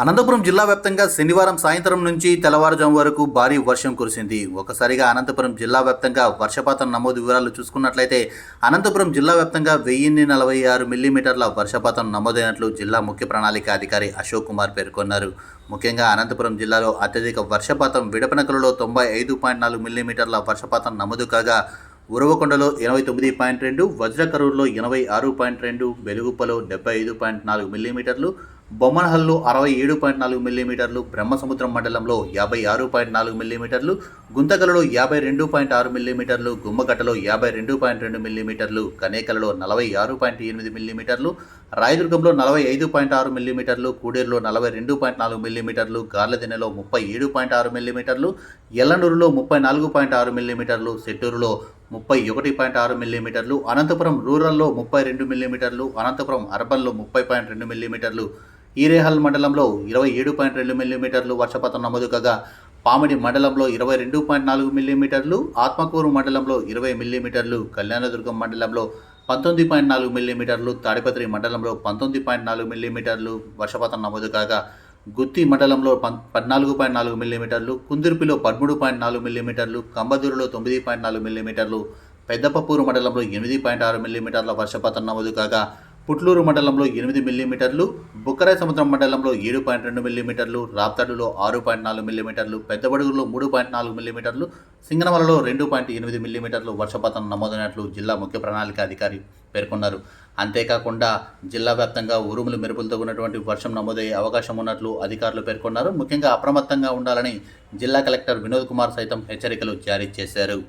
అనంతపురం జిల్లా వ్యాప్తంగా శనివారం సాయంత్రం నుంచి తెల్లవారుజాము వరకు భారీ వర్షం కురిసింది. ఒకసారిగా అనంతపురం జిల్లా వ్యాప్తంగా వర్షపాతం నమోదు వివరాలు చూసుకున్నట్లయితే అనంతపురం జిల్లా వ్యాప్తంగా వెయ్యిన్ని నలభై ఆరు మిల్లీమీటర్ల వర్షపాతం నమోదైనట్లు జిల్లా ముఖ్య ప్రణాళిక అధికారి అశోక్ కుమార్ పేర్కొన్నారు. ముఖ్యంగా అనంతపురం జిల్లాలో అత్యధిక వర్షపాతం విడపనకలలో తొంభై ఐదు పాయింట్ నాలుగు మిల్లీమీటర్ల వర్షపాతం నమోదు కాగా ఉరవకొండలో ఎనభై తొమ్మిది పాయింట్ రెండు వజ్రకరూరులో ఎనభై ఆరు పాయింట్ రెండు వెలుగుప్పలో డెబ్బై ఐదు పాయింట్ నాలుగు మిల్లీమీటర్లు బొమ్మనహల్లో అరవై ఏడు పాయింట్ నాలుగు మిల్లీమీటర్లు బ్రహ్మసముద్రం మండలంలో యాభై ఆరు పాయింట్ నాలుగు మిల్లీమీటర్లు గుంతకలలో యాభై రెండు పాయింట్ ఆరు మిల్లీమీటర్లు గుమ్మగట్టలో యాభై రెండు పాయింట్ రెండు మిల్లీమీటర్లు కనేకలలో నలభై ఆరు పాయింట్ ఎనిమిది మిల్లీమీటర్లు రాయదుర్గంలో నలభై ఐదు పాయింట్ ఆరు మిల్లీమీటర్లు కూడేరులో నలభై రెండు పాయింట్ నాలుగు మిల్లీమీటర్లు గార్లదిన్నెలో ముప్పై ఏడు పాయింట్ ఆరు మిల్లీమీటర్లు ఎల్లనూరులో ముప్పై నాలుగు పాయింట్ ఆరు మిల్లీమీటర్లు సెట్టూరులో ముప్పై ఒకటి పాయింట్ ఆరు మిల్లీమీటర్లు అనంతపురం రూరల్లో ముప్పై రెండు మిల్లీమీటర్లు అనంతపురం అర్బన్లో ముప్పై పాయింట్ రెండు మిల్లీమీటర్లు ఈరేహల్ మండలంలో ఇరవై ఏడు పాయింట్ రెండు మిల్లీమీటర్లు వర్షపాతం నమోదు కాగా పామిడి మండలంలో ఇరవై రెండు పాయింట్ నాలుగు మిల్లీమీటర్లు ఆత్మకూరు మండలంలో ఇరవై మిల్లీమీటర్లు కళ్యాణదుర్గం మండలంలో పంతొమ్మిది పాయింట్ నాలుగు మిల్లీమీటర్లు తాడిపత్రి మండలంలో పంతొమ్మిది పాయింట్ నాలుగు మిల్లీమీటర్లు వర్షపాతం నమోదు కాగా గుత్తి మండలంలో పం పద్నాలుగు పాయింట్ నాలుగు మిల్లీమీటర్లు కుందుర్పిలో పదమూడు పాయింట్ నాలుగు మిల్లీమీటర్లు కంబదూరులో తొమ్మిది పాయింట్ నాలుగు మిల్లీమీటర్లు పెద్దపప్పూరు మండలంలో ఎనిమిది పాయింట్ ఆరు మిల్లీమీటర్ల వర్షపాతం నమోదు కాగా పుట్లూరు మండలంలో ఎనిమిది మిల్లీమీటర్లు బుక్కరాయ సముద్రం మండలంలో ఏడు పాయింట్ రెండు మిల్లీమీటర్లు రాప్తాడులో ఆరు పాయింట్ నాలుగు మిల్లీమీటర్లు పెద్దబడుగులో మూడు పాయింట్ నాలుగు మిల్లీమీటర్లు సింగనమలలో రెండు పాయింట్ ఎనిమిది మిల్లీమీటర్లు వర్షపాతం నమోదైనట్లు జిల్లా ముఖ్య ప్రణాళిక అధికారి పేర్కొన్నారు. అంతేకాకుండా జిల్లా వ్యాప్తంగా ఉరుములు మెరుపులతో ఉన్నటువంటి వర్షం నమోదయ్యే అవకాశం ఉన్నట్లు అధికారులు పేర్కొన్నారు. ముఖ్యంగా అప్రమత్తంగా ఉండాలని జిల్లా కలెక్టర్ వినోద్ కుమార్ సైతం హెచ్చరికలు జారీ చేశారు.